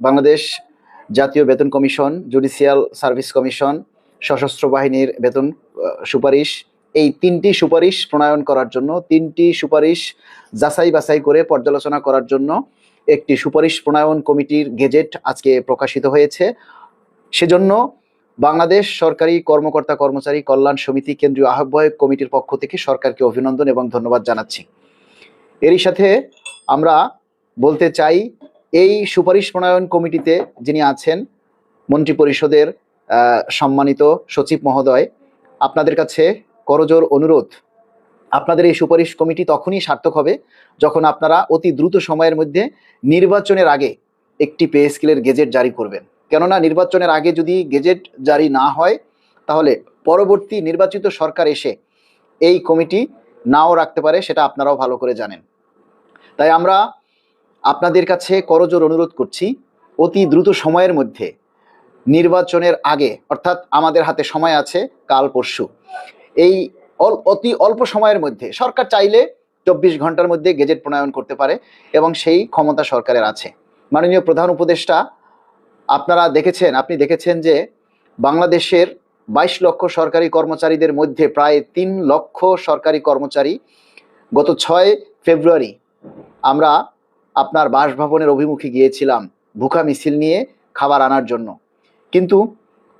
বাংলাদেশ জাতীয় বেতন commission, judicial service commission, সশস্ত্র বাহিনীর বেতন সুপারিশ। এই তিনটি সুপারিশ প্রণয়ন করার জন্য, তিনটি সুপারিশ যাচাই বাছাই করে পর্যালোচনা করার জন্য একটি সুপারিশ প্রণয়ন কমিটির গেজেট আজকে প্রকাশিত হয়েছে। সেজন্য বাংলাদেশ সরকারি কর্মকর্তা কর্মচারী কল্যাণ সমিতি কেন্দ্রীয় আহ্বায়ক কমিটির পক্ষ থেকে সরকারকে অভিনন্দন এবং ধন্যবাদ জানাচ্ছি। এরই সাথে আমরা বলতে চাই এই সুপারিশ প্রণয়ন কমিটিতে যিনি আছেন মন্ত্রী পরিষদের সম্মানিত সচিব মহোদয়, আপনাদের কাছে করজোর অনুরোধ। আপনাদের এই সুপারিশ কমিটি তখনই সার্থক হবে যখন আপনারা অতি দ্রুত সময়ের মধ্যে নির্বাচনের আগে একটি পে স্কেলের গেজেট জারি করবেন। কেননা নির্বাচনের আগে যদি গেজেট জারি না হয়, তাহলে পরবর্তী নির্বাচিত সরকার এসে এই কমিটি নাও রাখতে পারে, সেটা আপনারাও ভালো করে জানেন। তাই আমরা আপনাদের কাছে করজোর অনুরোধ করছি, অতি দ্রুত সময়ের মধ্যে, নির্বাচনের আগে, অর্থাৎ আমাদের হাতে সময় আছে কাল পরশু, এই অতি অল্প সময়ের মধ্যে, সরকার চাইলে চব্বিশ ঘণ্টার মধ্যে গেজেট প্রণয়ন করতে পারে এবং সেই ক্ষমতা সরকারের আছে। মাননীয় প্রধান উপদেষ্টা, আপনারা দেখেছেন, আপনি দেখেছেন যে বাংলাদেশের বাইশ লক্ষ সরকারি কর্মচারীদের মধ্যে প্রায় তিন লক্ষ সরকারি কর্মচারী গত ছয় ফেব্রুয়ারি আমরা আপনার বাসভবনের অভিমুখে গিয়েছিলাম ভুখা মিছিল নিয়ে খাবার আনার জন্য। কিন্তু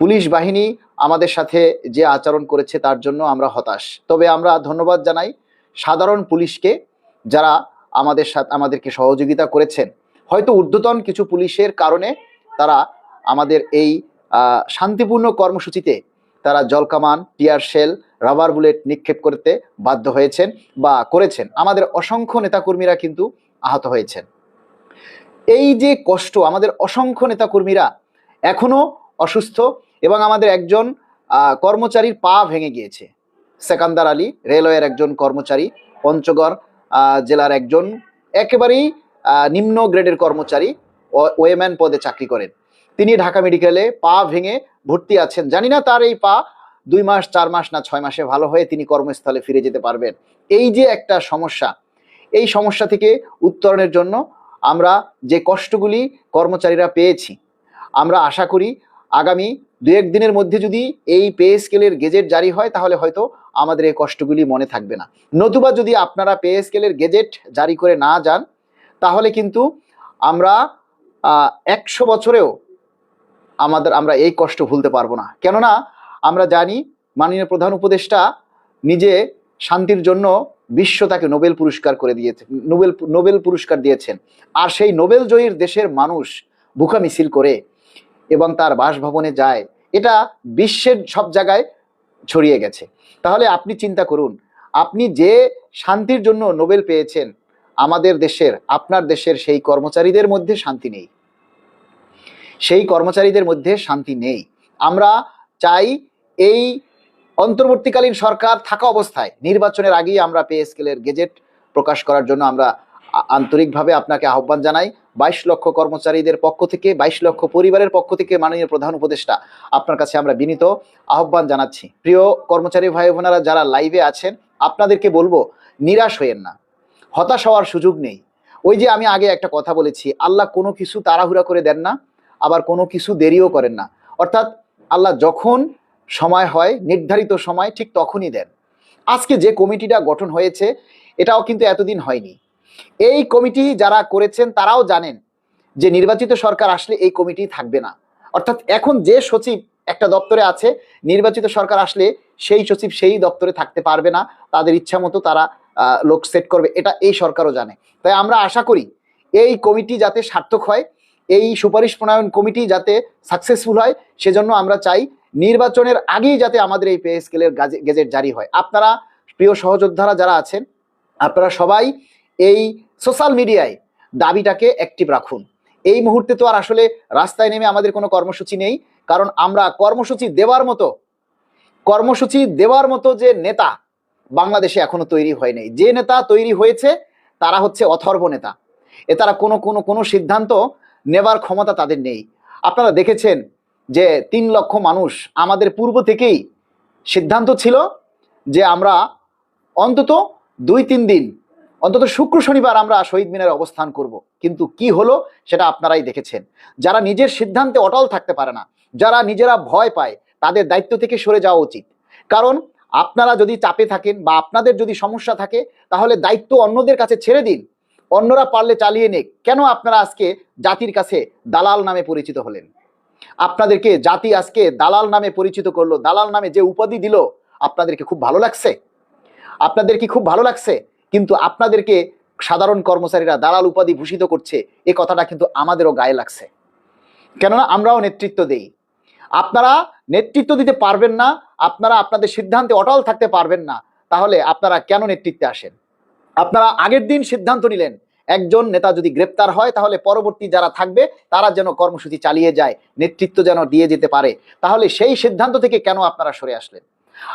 পুলিশ বাহিনী আমাদের সাথে যে আচরণ করেছে তার জন্য আমরা হতাশ। তবে আমরা ধন্যবাদ জানাই সাধারণ পুলিশকে যারা আমাদের সাথে, আমাদেরকে সহযোগিতা করেছেন। হয়তো ঊর্ধ্বতন কিছু পুলিশের কারণে তারা আমাদের এই শান্তিপূর্ণ কর্মসূচিতে তারা জলকামান, টিয়ার শেল, রাবার বুলেট নিক্ষেপ করতে বাধ্য হয়েছেন বা করেছেন। আমাদের অসংখ্য নেতাকর্মীরা কিন্তু আহত হয়েছেন। এই যে কষ্ট, আমাদের অসংখ্য নেতাকর্মীরা এখনও অসুস্থ এবং আমাদের একজন কর্মচারীর পা ভেঙে গিয়েছে। সেকান্দার আলী, রেলওয়ের একজন কর্মচারী, পঞ্চগড় জেলার একজন, একেবারেই নিম্ন গ্রেডের কর্মচারী ওয়েম্যান পদে চাকরি করেন। তিনি ঢাকা মেডিকেলে পা ভেঙে ভর্তি আছেন। জানি না তার এই পা দুই মাস, চার মাস না ছয় মাসে ভালো হয়ে তিনি কর্মস্থলে ফিরে যেতে পারবেন। এই যে একটা সমস্যা এই সমস্যা থেকে উত্তরণের জন্য আমরা যে কষ্টগুলি কর্মচারীরা পেয়েছি, আমরা আশা করি আগামী দু এক দিনের মধ্যে যদি এই পে স্কেলের গেজেট জারি হয়, তাহলে হয়তো আমাদের এই কষ্টগুলি মনে থাকবে না। নতুবা যদি আপনারা পে স্কেলের গেজেট জারি করে না যান, তাহলে কিন্তু আমরা একশো বছরেও আমাদের, আমরা এই কষ্ট ভুলতে পারব না। কেননা আমরা জানি মাননীয় প্রধান উপদেষ্টা নিজে শান্তির জন্য বিশ্ব তাকে নোবেল পুরস্কার করে দিয়েছে, নোবেল নোবেল পুরস্কার দিয়েছেন। আর সেই নোবেল জয়ীর দেশের মানুষ বুকা মিছিল করে এবং তার বাসভবনে যায়। এটা বিশ্বের সব জায়গায় ছড়িয়ে গেছে। তাহলে আপনি চিন্তা করুন, আপনি যে শান্তির জন্য নোবেল পেয়েছেন, আমাদের দেশের, আপনার দেশের সেই কর্মচারীদের মধ্যে শান্তি নেই। সেই কর্মচারীদের মধ্যে শান্তি নেই। আমরা চাই এই অন্তর্বর্তীকালীন সরকার থাকা অবস্থায় নির্বাচনের আগেই আমরা পে স্কেলের গেজেট প্রকাশ করার জন্য আমরা আন্তরিকভাবে আপনাকে আহ্বান জানাই। বাইশ লক্ষ কর্মচারীদের পক্ষ থেকে, বাইশ লক্ষ পরিবারের পক্ষ থেকে মাননীয় প্রধান উপদেষ্টা আপনার কাছে আমরা বিনীত আহ্বান জানাচ্ছি। প্রিয় কর্মচারী ভাই বোনেরা, যারা লাইভে আছেন, আপনাদেরকে বলব, নিরাশ হয়েন না। হতাশ হওয়ার সুযোগ নেই। ওই যে আমি আগে একটা কথা বলেছি, আল্লাহ কোনো কিছু তাড়াহুড়া করে দেন না, আবার কোনো কিছু দেরিও করেন না। অর্থাৎ আল্লাহ যখন সময় হয়, নির্ধারিত সময় ঠিক তখনই দেন। আজকে যে কমিটিটা গঠন হয়েছে, এটাও কিন্তু এতদিন হয়নি। এই কমিটি যারা করেছেন, তারাও জানেন যে নির্বাচিত সরকার আসলে এই কমিটি থাকবে না। অর্থাৎ এখন যে সচিব একটা দপ্তরে আছে, নির্বাচিত সরকার আসলে সেই সচিব সেই দপ্তরে থাকতে পারবে না। তাদের ইচ্ছা মতো তারা লোক সেট করবে, এটা এই সরকারও জানে। তাই আমরা আশা করি এই কমিটি যাতে সার্থক হয়, এই সুপারিশ প্রণয়ন কমিটি যাতে সাকসেসফুল হয়, সেজন্য আমরা চাই নির্বাচনের আগেই যাতে আমাদের এই পে স্কেলের গেজেট জারি হয়। আপনারা প্রিয় সহযোদ্ধারা যারা আছেন, আপনারা সবাই এই সোশ্যাল মিডিয়ায় দাবিটাকে অ্যাক্টিভ রাখুন। এই মুহূর্তে তো আর আসলে রাস্তায় নেমে আমাদের কোনো কর্মসূচি নেই, কারণ আমরা কর্মসূচি দেওয়ার মতো, কর্মসূচি দেওয়ার মতো যে নেতা বাংলাদেশে এখনও তৈরি হয়নি যে নেতা তৈরি হয়েছে, তারা হচ্ছে অথর্ব নেতা। এ তারা কোনো কোনো কোনো সিদ্ধান্ত নেবার ক্ষমতা তাদের নেই। আপনারা দেখেছেন যে তিন লক্ষ মানুষ আমাদের পূর্ব থেকেই সিদ্ধান্ত ছিল যে আমরা অন্তত দুই, তিন দিন, অন্তত শুক্র শনিবার আমরা শহীদ মিনারে অবস্থান করব। কিন্তু কি হলো সেটা আপনারাই দেখেছেন। যারা নিজের সিদ্ধান্তে অটল থাকতে পারে না, যারা নিজেরা ভয় পায়, তাদের দায়িত্ব থেকে সরে যাওয়া উচিত। কারণ আপনারা যদি চাপে থাকেন বা আপনাদের যদি সমস্যা থাকে, তাহলে দায়িত্ব অন্যদের কাছে ছেড়ে দিন। অন্যরা পারলে চালিয়ে নিক। কেন আপনারা আজকে জাতির কাছে দালাল নামে পরিচিত হলেন? আপনাদেরকে জাতি আজকে দালাল নামে পরিচিত করল। দালাল নামে যে উপাধি দিল, আপনাদেরকে খুব ভালো লাগছে। আপনাদের কি খুব ভালো লাগছে, কিন্তু আপনাদেরকে সাধারণ কর্মচারীরা দালাল উপাধি ভূষিত করছে, এ কথাটা কিন্তু আমাদেরও গায়ে লাগছে। কেননা আমরাও নেতৃত্ব দেই। আপনারা নেতৃত্ব দিতে পারবেন না, আপনারা আপনাদের সিদ্ধান্তে অটল থাকতে পারবেন না, তাহলে আপনারা কেন নেতৃত্বে আসেন? আপনারা আগের দিন সিদ্ধান্ত নিলেন একজন নেতা যদি গ্রেপ্তার হয়, তাহলে পরবর্তী যারা থাকবে, তারা যেন কর্মসূচি চালিয়ে যায়, নেতৃত্ব যেন দিয়ে যেতে পারে। তাহলে সেই সিদ্ধান্ত থেকে কেন আপনারা সরে আসলেন?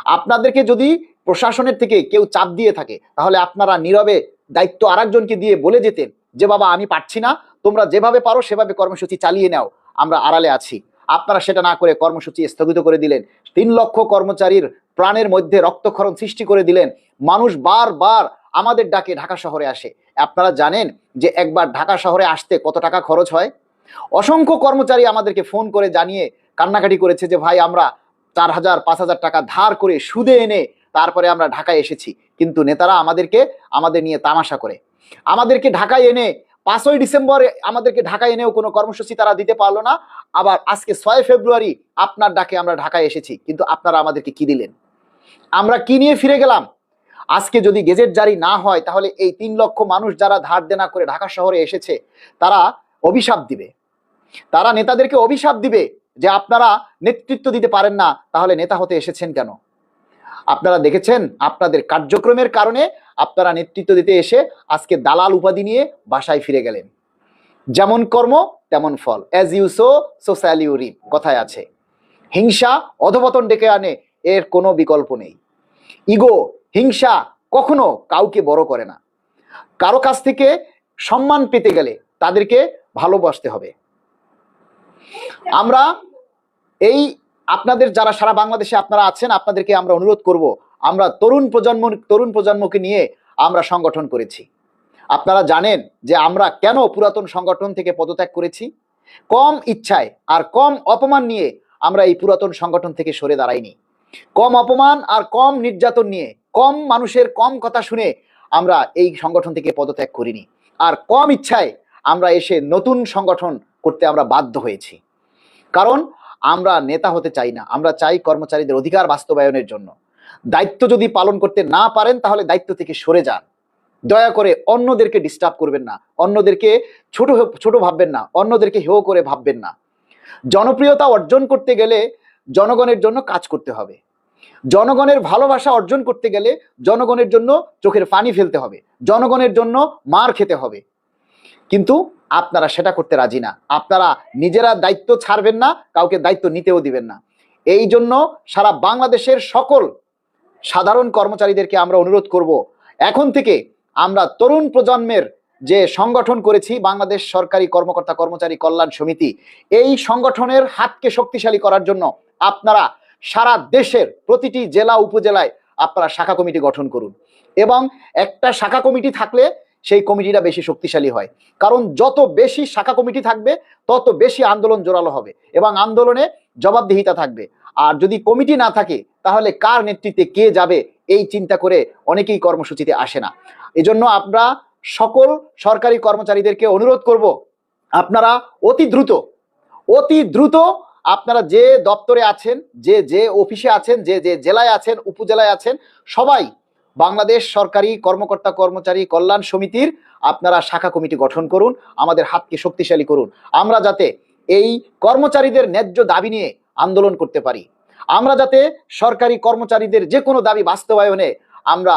আপনাদেরকে যদি প্রশাসনের থেকে কেউ চাপ দিয়ে থাকে, তাহলে আপনারা নীরবে দায়িত্ব আরেকজনকে দিয়ে বলে যেতেন যে, বাবা, আমি পারছি না। তোমরা যেভাবে পারো, সেভাবে কর্মসূচি চালিয়ে নাও। আমরা আড়ালে আছি। আপনারা সেটা না করে কর্মসূচি স্থগিত করে দিলেন। তিন লক্ষ কর্মচারীর প্রাণের মধ্যে রক্তক্ষরণ সৃষ্টি করে দিলেন। মানুষ বারবার আমাদের ডাকে ঢাকা শহরে আসে। আপনারা জানেন যে একবার ঢাকা শহরে আসতে কত টাকা খরচ হয়? অসংখ্য কর্মচারী আমাদেরকে ফোন করে জানিয়ে কান্নাকাটি করেছে যে, ভাই, আমরা চার হাজার, পাঁচ হাজার টাকা ধার করে সুদে এনে তারপরে আমরা ঢাকায় এসেছি। কিন্তু নেতারা আমাদেরকে, আমাদের নিয়ে তামাশা করে। আমাদেরকে ঢাকায় এনে পাঁচই ডিসেম্বর আমাদেরকে ঢাকায় এনেও কোনো কর্মসূচি তারা দিতে পারল না। আবার আজকে ছয় ফেব্রুয়ারি আপনার ডাকে আমরা ঢাকায় এসেছি। কিন্তু আপনারা আমাদেরকে কি দিলেন? আমরা কি নিয়ে ফিরে গেলাম? আজকে যদি গেজেট জারি না হয়, তাহলে এই তিন লক্ষ মানুষ যারা ধার দেনা করে ঢাকা শহরে এসেছে, তারা অভিশাপ দিবে। তারা নেতাদেরকে অভিশাপ দিবে যে আপনারা নেতৃত্ব দিতে পারেন না, তাহলে নেতা হতে এসেছেন কেন? আপনারা দেখেছেন, আপনাদের কার্যক্রমের কারণে আপনারা নেতৃত্ব দিতে এসে আজকে দালাল উপাধি নিয়ে বাসায় ফিরে গেলেন। যেমন কর্ম, তেমন ফল। As you sow so shall you reap কথায় আছে। হিংসা অধপতন ডেকে আনে, এর কোনো বিকল্প নেই। ইগো হিংসা কখনো কাউকে বড় করে না। কারও কাছ থেকে সম্মান পেতে গেলে তাদেরকে ভালোবাসতে হবে। আমরা এই আপনাদের যারা সারা বাংলাদেশে আপনারা আছেন, আপনাদেরকে আমরা অনুরোধ করব, আমরা তরুণ প্রজন্ম, তরুণ প্রজন্মকে নিয়ে আমরা সংগঠন করেছি। আপনারা জানেন যে আমরা কেন পুরাতন সংগঠন থেকে পদত্যাগ করেছি? কম ইচ্ছায় আর কম অপমান নিয়ে আমরা এই পুরাতন সংগঠন থেকে সরে দাঁড়াইনি। কম অপমান আর কম নির্যাতন নিয়ে কম মানুষের কম কথা শুনে আমরা এই সংগঠন থেকে পদত্যাগ করিনি। আর কম ইচ্ছায় আমরা এসে নতুন সংগঠন করতে আমরা বাধ্য হয়েছি। কারণ আমরা নেতা হতে চাই না, আমরা চাই কর্মচারীদের অধিকার বাস্তবায়নের জন্য। দায়িত্ব যদি পালন করতে না পারেন তাহলে দায়িত্ব থেকে সরে যান। দয়া করে অন্যদেরকে ডিস্টার্ব করবেন না, অন্যদেরকে ছোট ছোট ভাববেন না, অন্যদেরকে হেয় করে ভাববেন না। জনপ্রিয়তা অর্জন করতে গেলে জনগণের জন্য কাজ করতে হবে। জনগণের ভালোবাসা অর্জন করতে গেলে জনগণের জন্য চোখের পানি ফেলতে হবে, জনগণের জন্য মার খেতে হবে। কিন্তু আপনারা সেটা করতে রাজি না। আপনারা নিজেরা দায়িত্ব ছাড়বেন না, কাউকে দায়িত্ব নিতেও দিবেন না। এই জন্য সারা বাংলাদেশের সকল সাধারণ কর্মচারীদেরকে আমরা অনুরোধ করব, এখন থেকে আমরা তরুণ প্রজন্মের যে সংগঠন করেছি, বাংলাদেশ সরকারি কর্মকর্তা কর্মচারী কল্যাণ সমিতি, এই সংগঠনের হাতকে শক্তিশালী করার জন্য আপনারা সারা দেশের প্রতিটি জেলা উপজেলায় আপনারা শাখা কমিটি গঠন করুন। এবং একটা শাখা কমিটি থাকলে সেই কমিটিটা বেশি শক্তিশালী হয়। কারণ যত বেশি শাখা কমিটি থাকবে, তত বেশি আন্দোলন জোরালো হবে এবং আন্দোলনে জবাবদিহিতা থাকবে। আর যদি কমিটি না থাকে, তাহলে কার নেতৃত্বে কে যাবে, এই চিন্তা করে অনেকেই কর্মসূচিতে আসে না। এজন্য আমরা সকল সরকারি কর্মচারীদেরকে অনুরোধ করব, আপনারা অতি দ্রুত অতি দ্রুত আপনারা যে দপ্তরে আছেন, যে যে অফিসে আছেন, যে যে জেলায় আছেন, উপজেলায় আছেন, সবাই বাংলাদেশ সরকারি কর্মকর্তা কর্মচারী কল্যাণ সমিতির আপনারা শাখা কমিটি গঠন করুন, আমাদের হাতকে শক্তিশালী করুন। আমরা যাতে এই কর্মচারীদের ন্যায্য দাবি নিয়ে আন্দোলন করতে পারি। আমরা যাতে সরকারি কর্মচারীদের যে কোনো দাবি বাস্তবায়নে আমরা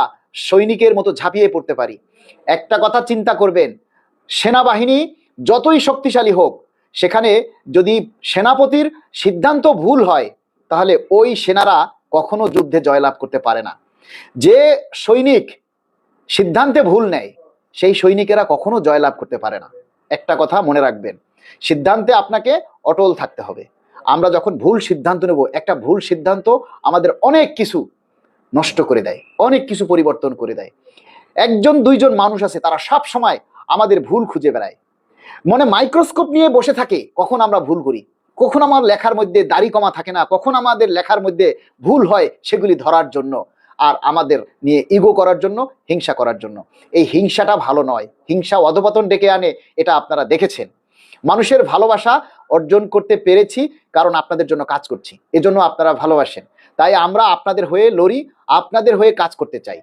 সৈনিকের মতো ঝাঁপিয়ে পড়তে পারি। একটা কথা চিন্তা করবেন, সেনাবাহিনী যতই শক্তিশালী হোক সেখানে যদি সেনাপতির সিদ্ধান্ত ভুল হয়, তাহলে ওই সেনারা কখনো যুদ্ধে জয়লাভ করতে পারে না। যে সৈনিক সিদ্ধান্তে ভুল নেয়, সেই সৈনিকেরা কখনো জয়লাভ করতে পারে না। একটা কথা মনে রাখবেন, সিদ্ধান্তে আপনাকে অটল থাকতে হবে। আমরা যখন ভুল সিদ্ধান্ত নেব, একটা ভুল সিদ্ধান্ত আমাদের অনেক কিছু নষ্ট করে দেয়, অনেক কিছু পরিবর্তন করে দেয়। একজন, দুইজন মানুষ আছে, তারা সব সময় আমাদের ভুল খুঁজে বেড়ায়। মনে মাইক্রোস্কোপ নিয়ে বসে থাকে, কখন আমরা ভুল করি। কখন আমার লেখার মধ্যে দাড়ি কমা থাকে না, কখন আমাদের লেখার মধ্যে ভুল হয় সেগুলি ধরার জন্য, আর আমাদের নিয়ে ইগো করার জন্য, হিংসা করার জন্য। এই হিংসাটা ভালো নয়। হিংসা অধপতন ডেকে আনে, এটা আপনারা দেখেছেন। মানুষের ভালোবাসা অর্জন করতে পেরেছি, কারণ আপনাদের জন্য কাজ করছি। এজন্য আপনারা ভালোবাসেন। তাই আমরা আপনাদের হয়ে লড়ি, আপনাদের হয়ে কাজ করতে চাই।